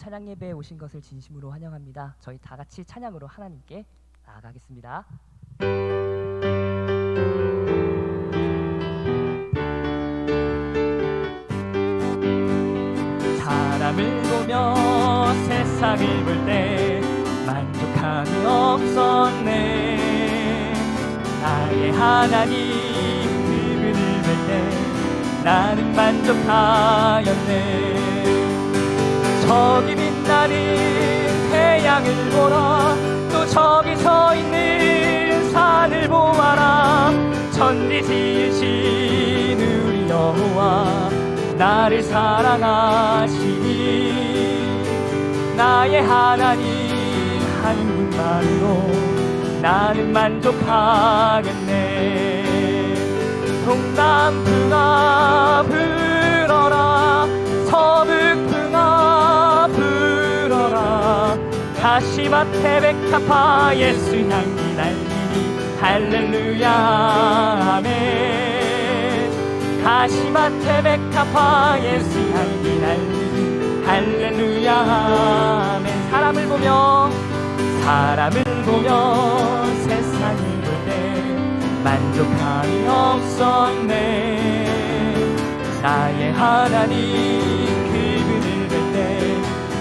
오 찬양 예배에 오신 것을 진심으로 환영합니다. 저희 다 같이 찬양으로 하나님께 나아가겠습니다. 사람을 보며 세상을 볼 때 만족함이 없었네 나의 하나님 그분을 볼때 나는 만족하였네 저기 빛나는 태양을 보라 또 저기 서 있는 산을 보아라. 천지 지으신 우리 여호와 나를 사랑하시니 나의 하나님 한 분만으로 나는 만족하겠네. 동남풍아 불어라. 서북 다시마테 백합화 예수 향기 날리니. 할렐루야 아멘. 다시마테 백합화 예수 향기 날리니. 할렐루야 아멘. 사람을 보며 사람을 보며 볼때 만족함이 없었네. 나의 하나님 그분을 볼때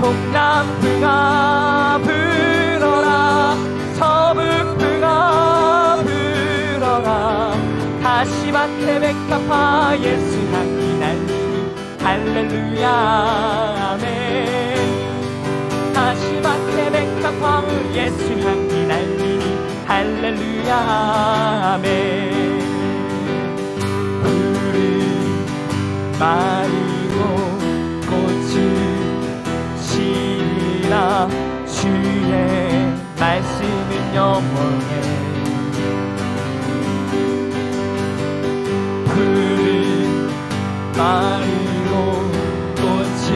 동남풍아 불어라. 서북풍아 불어라. 다시마테 백합화 예수 향기 날리니. 할렐루야. 아멘. 다시마테 백합화 예수 향기 날리니. 할렐루야. 아멘. 푸른 마 영원해 푸른 마리고 꽃은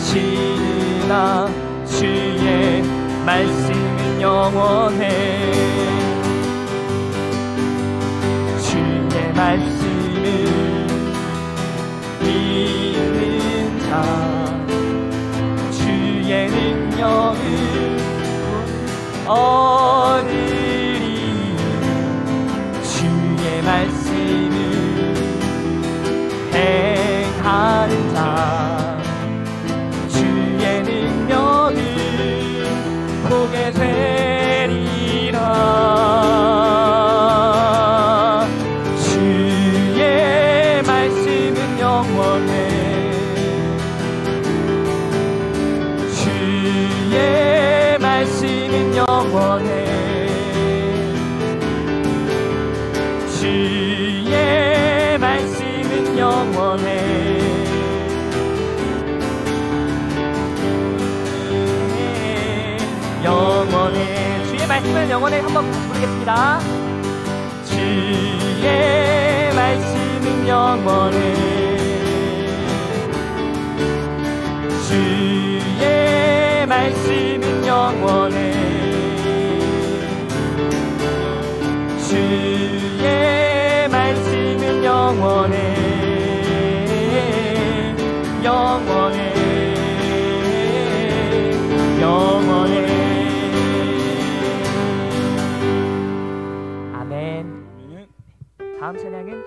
시리라 주의 말씀은 영원해 얻 영원해 한번 부르겠습니다. 주의 말씀은 영원해 주의 말씀은 영원해 주의 말씀은 영원해 영원해 영원해 다음 찬양은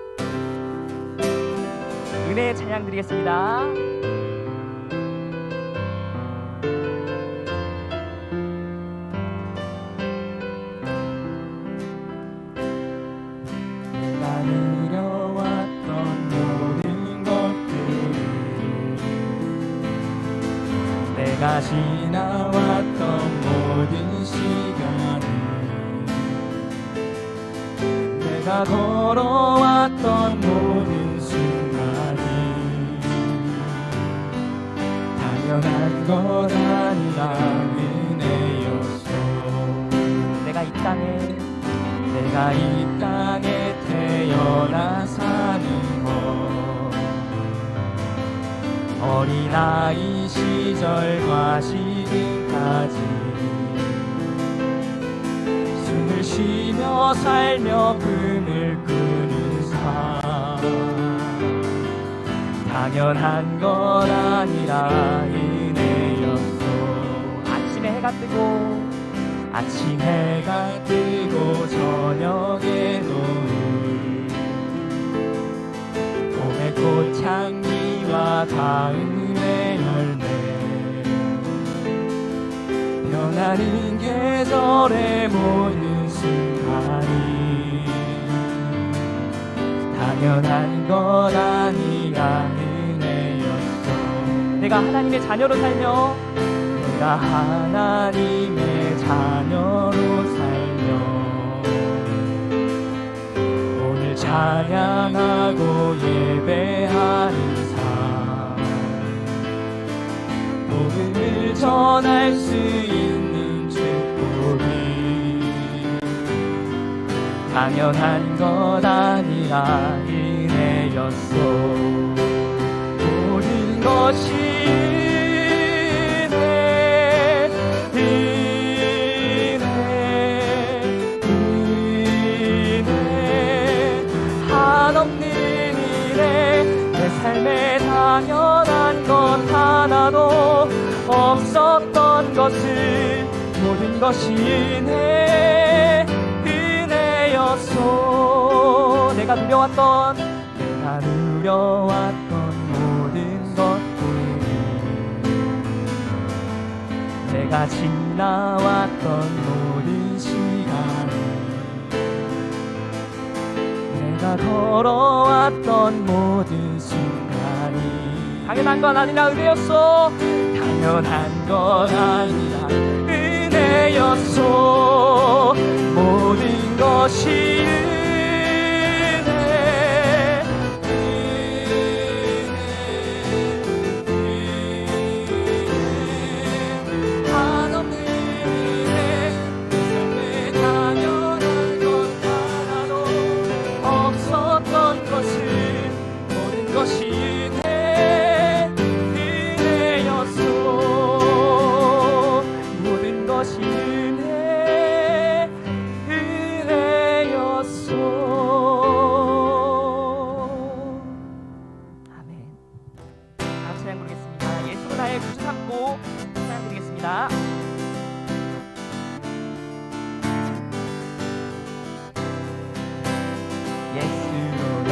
은혜의 찬양 드리겠습니다. 지나 걸어왔던 모든 순간이 당연한 것 아니라는 애였어 내가 이 땅에 내가 이 땅에 태어나 사는 것. 어린아이 시절과 지금까지 쉬며 살며 꿈을 꾸는 삶. 당연한 건 아니라 은혜였어 아침에 해가 뜨고 아침 해가 뜨고 저녁에 노을. 봄의 꽃향기와 가을의 열매. 변하는 계절의 모 든 순간이 당연한 것 아니라 은혜였어. 내가 하나님의 자녀로 살며 내가 하나님의 자녀로 살며 오늘 찬양하고 예배하는 삶. 복음을 전할 수 있는 당연한 것 아니라 은혜였어 모든 것이 은혜 은혜 은혜 한없는 일에 내 삶에 당연한 것 하나도 없었던 것을 모든 것이 은혜 은혜였소 내가 누려왔던 내가 누려왔던 모든 것들이 내가 지나왔던 모든 시간이 내가 걸어왔던 모든 순간이 당연한 건 아니라 은혜였어. 당연한 건 아니라 은혜였어 것이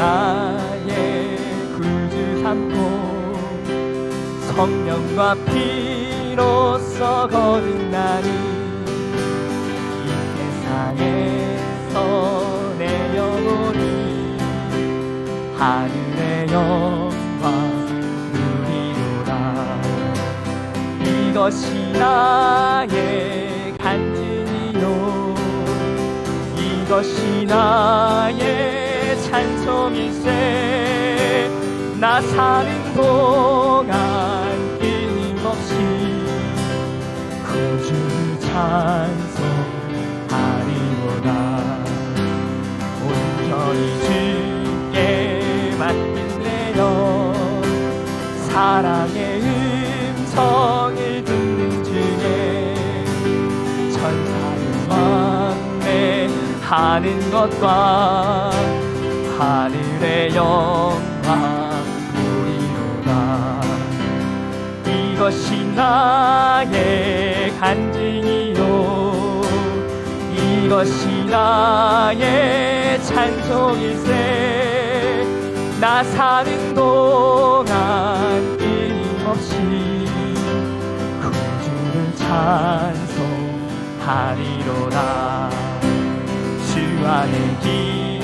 나의 구주 삼고 성령과 피로써 거듭나니 이 세상에서 내 영혼이 하늘의 영광 누리노라 이것이 나의 간증이요. 이것이 나의 찬송일세 나 사는 동안 끊임없이 구주 찬송하리로다. 온전히 주께 맡긴내요 사랑의 음성을 듣는 중에 천사의 왕래하는 것과 하늘의 영광 보이노라 이것이 나의 간증이요? 이것이 나의 찬송일세? 나 사는 동안 끊임없이 구주를 찬송하리로라 주 안에 기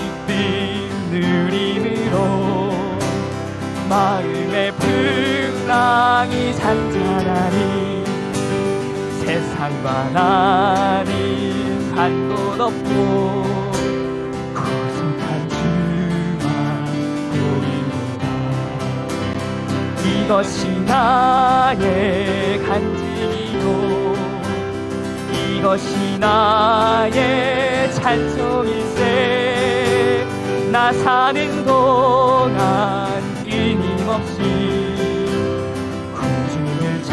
잔잔하니 세상과 나는 간곳 없고 구속한 주만 보이노라 이것이 나의 간증이요. 이것이 나의 찬송일세. 나 사는 동안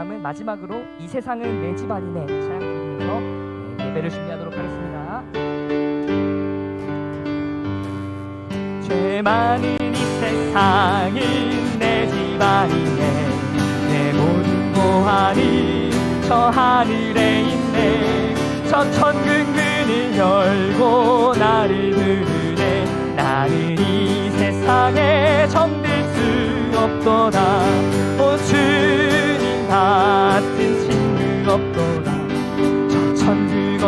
다음은 마지막으로 이 세상은 내집 아니네. 찬양 부르면서 네, 예배를 준비하도록 하겠습니다. 죄 많은 이 세상은 내집 아니네. 내 모든 보안이 저 하늘에 있네. 저 천국 문을 열고 나를 부르네. 나는 이 세상에 정들 수 없도다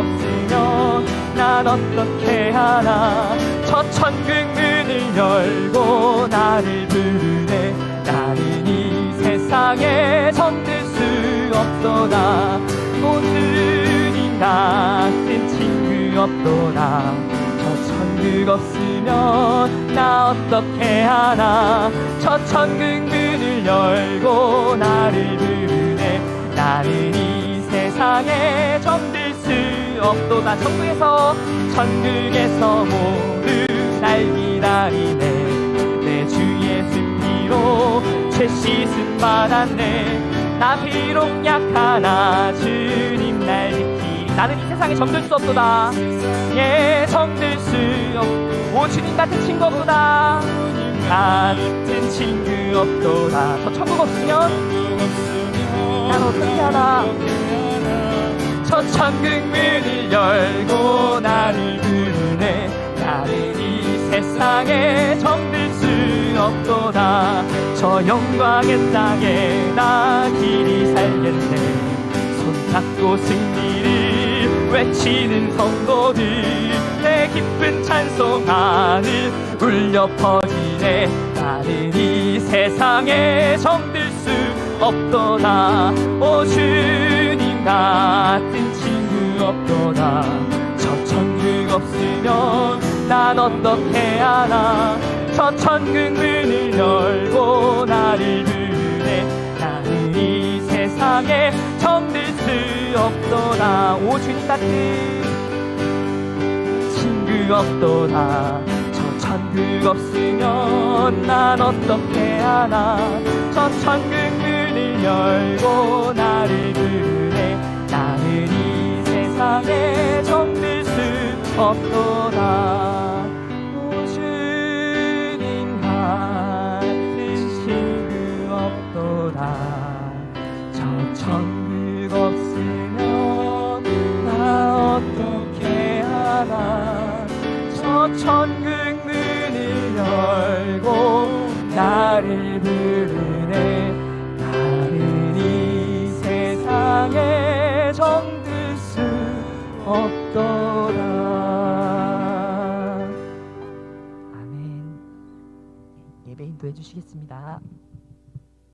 없으면 난 어떻게 하나? 저 천국 문을 열고 나를 부르네. 나는 이 세상에 정들 수 없도다. 오 주님 같은 친구 없도다. 저 천국 없으면 나 어떻게 하나? 저 천국 문을 열고 나를 부르네. 나는 이 세상에 수 없도다. 천국에서 천국에서 모두 날 기다리네. 내 주 예수 피로 죄 씻음 받았네. 나 비록 약하나 주님 날 지키 나는 이 세상에 정들 수 없도다. 예 정들 수 없고 오 주님 같은 친구 없도다. 같은 친구 없도다. 저 천국 없으면 난 어떻게 하나 저 천국 문을 열고 나를 부르네. 나는 이 세상에 정들 수 없도다. 저 영광의 땅에 나 길이 살겠네. 손잡고 승리를 외치는 성도들 내 기쁜 찬송 하늘 울려 퍼지네. 나는 이 세상에 정들 수 없도다. 오 주님 같은 친구 없도다 저 천국 없으면 난 어떻게 하나 저 천국 문을 열고 나를 부르네. 나는 이 세상에 정들 수 없도다 오 주님 같은 친구 없도다 저 천국 없으면 난 어떻게 하나 저 천국 문을 열고 나를 부르네 이 세상에 정들 수 없도다. 오 주님 같은 친구 없도다. 저 천국 없으면 나 어떻게 하나? 저 천국 문을 열고 나를 해 주시겠습니다